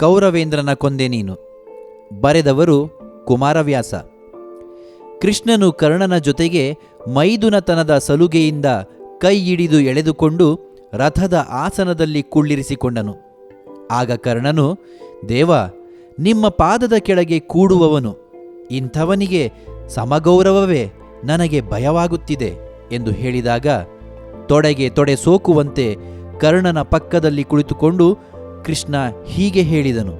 ಕೌರವೇಂದ್ರನ ಕೊಂದೆ ನೀನು. ಬರೆದವರು ಕುಮಾರವ್ಯಾಸ. ಕೃಷ್ಣನು ಕರ್ಣನ ಜೊತೆಗೆ ಮೈದುನತನದ ಸಲುಗೆಯಿಂದ ಕೈ ಹಿಡಿದು ಎಳೆದುಕೊಂಡು ರಥದ ಆಸನದಲ್ಲಿ ಕುಳ್ಳಿರಿಸಿಕೊಂಡನು. ಆಗ ಕರ್ಣನು, ದೇವ, ನಿಮ್ಮ ಪಾದದ ಕೆಳಗೆ ಕೂಡುವವನು. ಇಂಥವನಿಗೆ ಸಮಗೌರವವೇ, ನನಗೆ ಭಯವಾಗುತ್ತಿದೆ ಎಂದು ಹೇಳಿದಾಗ ತೊಡೆಗೆ ತೊಡೆ ಸೋಕುವಂತೆ ಕರ್ಣನ ಪಕ್ಕದಲ್ಲಿ ಕುಳಿತುಕೊಂಡು ಕೃಷ್ಣ ಹೀಗೆ ಹೇಳಿದನು,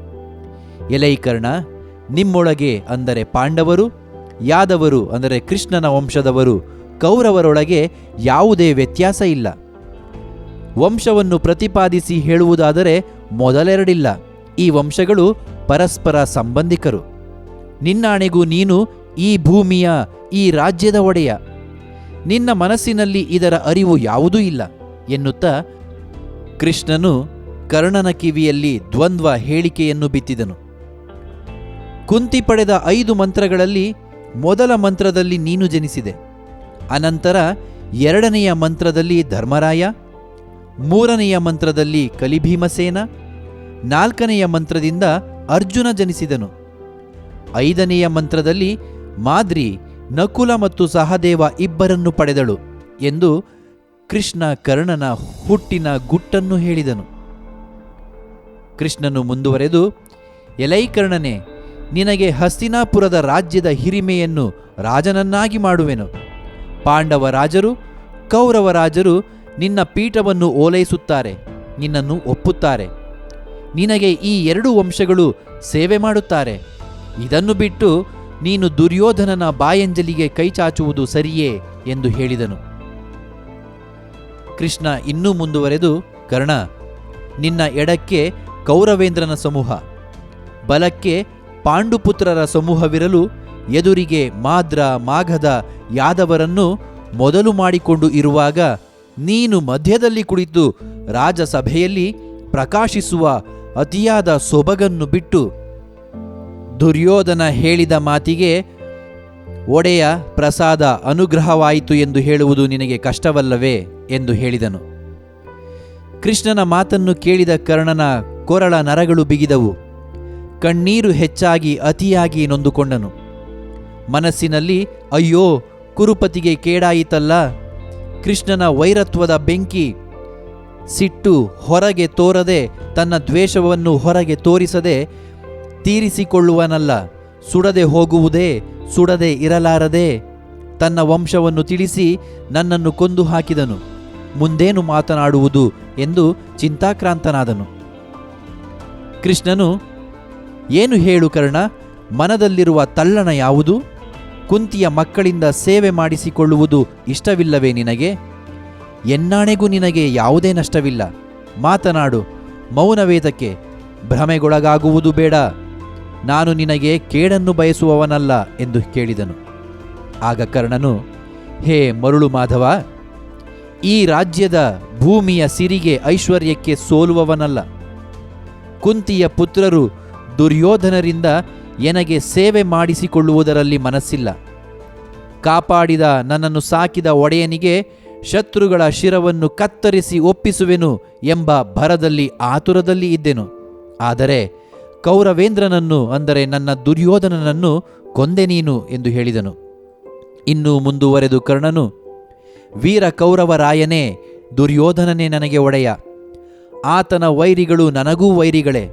ಎಲೈಕರ್ಣ, ನಿಮ್ಮೊಳಗೆ ಅಂದರೆ ಪಾಂಡವರು, ಯಾದವರು ಅಂದರೆ ಕೃಷ್ಣನ ವಂಶದವರು, ಕೌರವರೊಳಗೆ ಯಾವುದೇ ವ್ಯತ್ಯಾಸ ಇಲ್ಲ. ವಂಶವನ್ನು ಪ್ರತಿಪಾದಿಸಿ ಹೇಳುವುದಾದರೆ ಮೊದಲೆರಡಿಲ್ಲ. ಈ ವಂಶಗಳು ಪರಸ್ಪರ ಸಂಬಂಧಿಕರು. ನಿನ್ನಾಣೆಗೂ ನೀನು ಈ ಭೂಮಿಯ, ಈ ರಾಜ್ಯದ ಒಡೆಯ. ನಿನ್ನ ಮನಸ್ಸಿನಲ್ಲಿ ಇದರ ಅರಿವು ಯಾವುದೂ ಇಲ್ಲ ಎನ್ನುತ್ತಾ ಕೃಷ್ಣನು ಕರ್ಣನ ಕಿವಿಯಲ್ಲಿ ದ್ವಂದ್ವ ಹೇಳಿಕೆಯನ್ನು ಬಿತ್ತಿದನು. ಕುಂತಿ ಪಡೆದ ಐದು ಮಂತ್ರಗಳಲ್ಲಿ ಮೊದಲ ಮಂತ್ರದಲ್ಲಿ ನೀನು ಜನಿಸಿದೆ. ಅನಂತರ ಎರಡನೆಯ ಮಂತ್ರದಲ್ಲಿ ಧರ್ಮರಾಯ, ಮೂರನೆಯ ಮಂತ್ರದಲ್ಲಿ ಕಲಿಭೀಮಸೇನ, ನಾಲ್ಕನೆಯ ಮಂತ್ರದಿಂದ ಅರ್ಜುನ ಜನಿಸಿದನು. ಐದನೆಯ ಮಂತ್ರದಲ್ಲಿ ಮಾದ್ರಿ, ನಕುಲ ಮತ್ತು ಸಹದೇವ ಇಬ್ಬರನ್ನು ಪಡೆದಳು ಎಂದು ಕೃಷ್ಣ ಕರ್ಣನ ಹುಟ್ಟಿನ ಗುಟ್ಟನ್ನು ಹೇಳಿದನು. ಕೃಷ್ಣನು ಮುಂದುವರೆದು, ಎಲೈಕರ್ಣನೆ, ನಿನಗೆ ಹಸ್ತಿನಾಪುರದ ರಾಜ್ಯದ ಹಿರಿಮೆಯನ್ನು ರಾಜನನ್ನಾಗಿ ಮಾಡುವೆನು. ಪಾಂಡವ ರಾಜರು, ಕೌರವ ರಾಜರು ನಿನ್ನ ಪೀಠವನ್ನು ಓಲೈಸುತ್ತಾರೆ, ನಿನ್ನನ್ನು ಒಪ್ಪುತ್ತಾರೆ. ನಿನಗೆ ಈ ಎರಡು ವಂಶಗಳು ಸೇವೆ ಮಾಡುತ್ತಾರೆ. ಇದನ್ನು ಬಿಟ್ಟು ನೀನು ದುರ್ಯೋಧನನ ಬಾಯಂಜಲಿಗೆ ಕೈಚಾಚುವುದು ಸರಿಯೇ? ಎಂದು ಹೇಳಿದನು. ಕೃಷ್ಣ ಇನ್ನೂ ಮುಂದುವರೆದು, ಕರ್ಣ, ನಿನ್ನ ಎಡಕ್ಕೆ ಕೌರವೇಂದ್ರನ ಸಮೂಹ. ಬಲಕ್ಕೆ ಪಾಂಡುಪುತ್ರರ ಸಮೂಹವಿರಲು ಎದುರಿಗೆ ಮಾದ್ರ, ಮಾಘದ ಯಾದವರನ್ನು ಮೊದಲು ಮಾಡಿಕೊಂಡು ಇರುವಾಗ ನೀನು ಮಧ್ಯದಲ್ಲಿ ಕುಳಿತು ರಾಜಸಭೆಯಲ್ಲಿ ಪ್ರಕಾಶಿಸುವ ಅತಿಯಾದ ಸೊಬಗನ್ನು ಬಿಟ್ಟು ದುರ್ಯೋಧನ ಹೇಳಿದ ಮಾತಿಗೆ ಒಡೆಯ ಪ್ರಸಾದ ಅನುಗ್ರಹವಾಯಿತು ಎಂದು ಹೇಳುವುದು ನಿನಗೆ ಕಷ್ಟವಲ್ಲವೇ ಎಂದು ಹೇಳಿದನು. ಕೃಷ್ಣನ ಮಾತನ್ನು ಕೇಳಿದ ಕರ್ಣನ ಕೊರಳ ನರಗಳು ಬಿಗಿದವು. ಕಣ್ಣೀರು ಹೆಚ್ಚಾಗಿ ಅತಿಯಾಗಿ ನೊಂದುಕೊಂಡನು. ಮನಸ್ಸಿನಲ್ಲಿ, ಅಯ್ಯೋ, ಕುರುಪತಿಗೆ ಕೇಡಾಯಿತಲ್ಲ. ಕೃಷ್ಣನ ವೈರತ್ವದ ಬೆಂಕಿ ಸಿಟ್ಟು ಹೊರಗೆ ತೋರದೆ, ತನ್ನ ದ್ವೇಷವನ್ನು ಹೊರಗೆ ತೋರಿಸದೆ ತೀರಿಸಿಕೊಳ್ಳುವನಲ್ಲ. ಸುಡದೆ ಹೋಗುವುದೇ, ಸುಡದೆ ಇರಲಾರದೆ. ತನ್ನ ವಂಶವನ್ನು ತಿಳಿಸಿ ನನ್ನನ್ನು ಕೊಂದು ಹಾಕಿದನು ಮುಂದೇನು ಮಾತನಾಡುವುದು ಎಂದು ಚಿಂತಾಕ್ರಾಂತನಾದನು. ಕೃಷ್ಣನು, ಏನು ಹೇಳು ಕರ್ಣ, ಮನದಲ್ಲಿರುವ ತಲ್ಲಣ ಯಾವುದು? ಕುಂತಿಯ ಮಕ್ಕಳಿಂದ ಸೇವೆ ಮಾಡಿಸಿಕೊಳ್ಳುವುದು ಇಷ್ಟವಿಲ್ಲವೇ ನಿನಗೆ? ಎನ್ನಾಣೆಗೂ ನಿನಗೆ ಯಾವುದೇ ನಷ್ಟವಿಲ್ಲ. ಮಾತನಾಡು, ಮೌನವೇದಕ್ಕೆ ಭ್ರಮೆಗೊಳಗಾಗುವುದು ಬೇಡ. ನಾನು ನಿನಗೆ ಕೇಡನ್ನು ಬಯಸುವವನಲ್ಲ ಎಂದು ಕೇಳಿದನು. ಆಗ ಕರ್ಣನು, ಹೇ ಮರುಳು ಮಾಧವ, ಈ ರಾಜ್ಯದ ಭೂಮಿಯ ಸಿರಿಗೆ ಐಶ್ವರ್ಯಕ್ಕೆ ಸೋಲುವವನಲ್ಲ. ಕುಂತಿಯ ಪುತ್ರರು ದುರ್ಯೋಧನರಿಂದ ಎನಗೆ ಸೇವೆ ಮಾಡಿಸಿಕೊಳ್ಳುವುದರಲ್ಲಿ ಮನಸ್ಸಿಲ್ಲ. ಕಾಪಾಡಿದ ನನ್ನನ್ನು ಸಾಕಿದ ಒಡೆಯನಿಗೆ ಶತ್ರುಗಳ ಶಿರವನ್ನು ಕತ್ತರಿಸಿ ಒಪ್ಪಿಸುವೆನು ಎಂಬ ಭರದಲ್ಲಿ ಆತುರದಲ್ಲಿ ಇದ್ದೆನು. ಆದರೆ ಕೌರವೇಂದ್ರನನ್ನು, ಅಂದರೆ ನನ್ನ ದುರ್ಯೋಧನನನ್ನು ಕೊಂದೆ ನೀನು ಎಂದು ಹೇಳಿದನು. ಇನ್ನು ಮುಂದುವರೆದು ಕರ್ಣನು, ವೀರ ಕೌರವರಾಯನೇ ದುರ್ಯೋಧನನೇ ನನಗೆ ಒಡೆಯ. ಆತನ ವೈರಿಗಳು ನನಗೂ ವೈರಿಗಳೇ.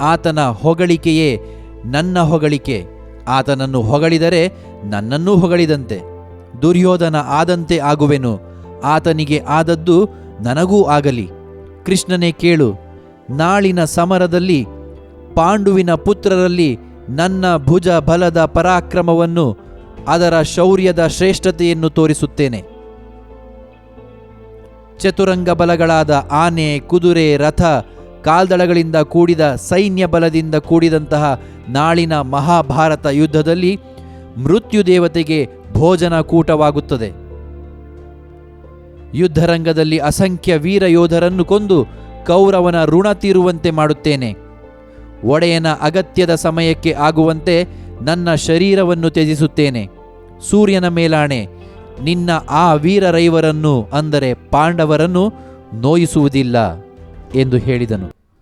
ಆತನ ಹೊಗಳಿಕೆಯೇ ನನ್ನ ಹೊಗಳಿಕೆ. ಆತನನ್ನು ಹೊಗಳಿದರೆ ನನ್ನನ್ನೂ ಹೊಗಳಿದಂತೆ. ದುರ್ಯೋಧನ ಆದಂತೆ ಆಗುವೆನು. ಆತನಿಗೆ ಆದದ್ದು ನನಗೂ ಆಗಲಿ. ಕೃಷ್ಣನೇ ಕೇಳು, ನಾಳಿನ ಸಮರದಲ್ಲಿ ಪಾಂಡುವಿನ ಪುತ್ರರಲ್ಲಿ ನನ್ನ ಭುಜ ಬಲದ ಪರಾಕ್ರಮವನ್ನು ಅದರ ಶೌರ್ಯದ ಶ್ರೇಷ್ಠತೆಯನ್ನು ತೋರಿಸುತ್ತೇನೆ. ಚತುರಂಗ ಬಲಗಳಾದ ಆನೆ, ಕುದುರೆ, ರಥ ಕಾಲ್ದಳಗಳಿಂದ ಕೂಡಿದ ಸೈನ್ಯ ಬಲದಿಂದ ಕೂಡಿದಂತಹ ನಾಳಿನ ಮಹಾಭಾರತ ಯುದ್ಧದಲ್ಲಿ ಮೃತ್ಯು ದೇವತೆಗೆ ಭೋಜನ ಕೂಟವಾಗುತ್ತದೆ ಯುದ್ಧರಂಗದಲ್ಲಿ ಅಸಂಖ್ಯ ವೀರ ಯೋಧರನ್ನು ಕೊಂದು ಕೌರವನ ಋಣ ತೀರುವಂತೆ ಮಾಡುತ್ತೇನೆ. ಒಡೆಯನ ಅಗತ್ಯದ ಸಮಯಕ್ಕೆ ಆಗುವಂತೆ ನನ್ನ ಶರೀರವನ್ನು ತ್ಯಜಿಸುತ್ತೇನೆ. ಸೂರ್ಯನ ಮೇಲಾಣೆ ನಿನ್ನ ಆ ವೀರರೈವರನ್ನು ಅಂದರೆ ಪಾಂಡವರನ್ನು ನೋಯಿಸುವುದಿಲ್ಲ ಎಂದು ಹೇಳಿದನು.